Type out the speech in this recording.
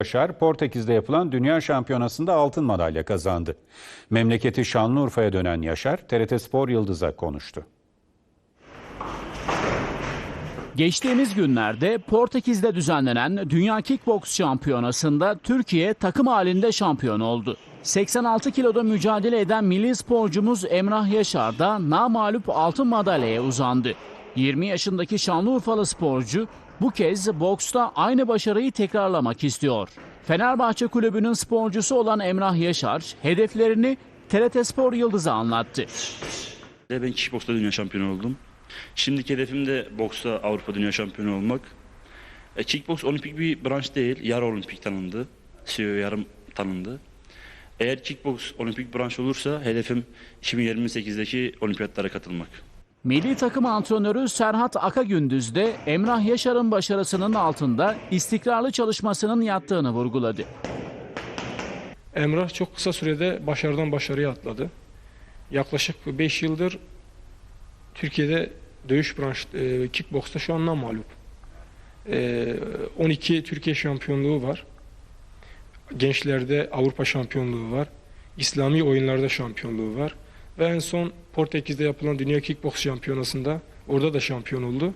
Yaşar, Portekiz'de yapılan Dünya Şampiyonası'nda altın madalya kazandı. Memleketi Şanlıurfa'ya dönen Yaşar, TRT Spor Yıldız'a konuştu. Geçtiğimiz günlerde Portekiz'de düzenlenen Dünya Kickboks Şampiyonası'nda Türkiye takım halinde şampiyon oldu. 86 kiloda mücadele eden milli sporcumuz Emrah Yaşar da namalup altın madalyaya uzandı. 20 yaşındaki Şanlıurfalı sporcu bu kez boksta aynı başarıyı tekrarlamak istiyor. Fenerbahçe Kulübü'nün sporcusu olan Emrah Yaşar hedeflerini TRT Spor Yıldız'a anlattı. Ben kickboksta dünya şampiyonu oldum. Şimdiki hedefim de boksta Avrupa dünya şampiyonu olmak. E, kickboks olimpik bir branş değil. Yarı olimpik tanındı. CEO yarım tanındı. Eğer kickboks olimpik branş olursa hedefim 2028'deki olimpiyatlara katılmak. Milli takım antrenörü Serhat Akagündüz de Emrah Yaşar'ın başarısının altında istikrarlı çalışmasının yattığını vurguladı. Emrah çok kısa sürede başarıdan başarıya atladı. Yaklaşık 5 yıldır Türkiye'de dövüş branş e, kickboksta şu an mağlup. E, 12 Türkiye şampiyonluğu var. Gençlerde Avrupa şampiyonluğu var. İslami oyunlarda şampiyonluğu var. Ve en son Portekiz'de yapılan Dünya Kickboks Şampiyonası'nda orada da şampiyon oldu.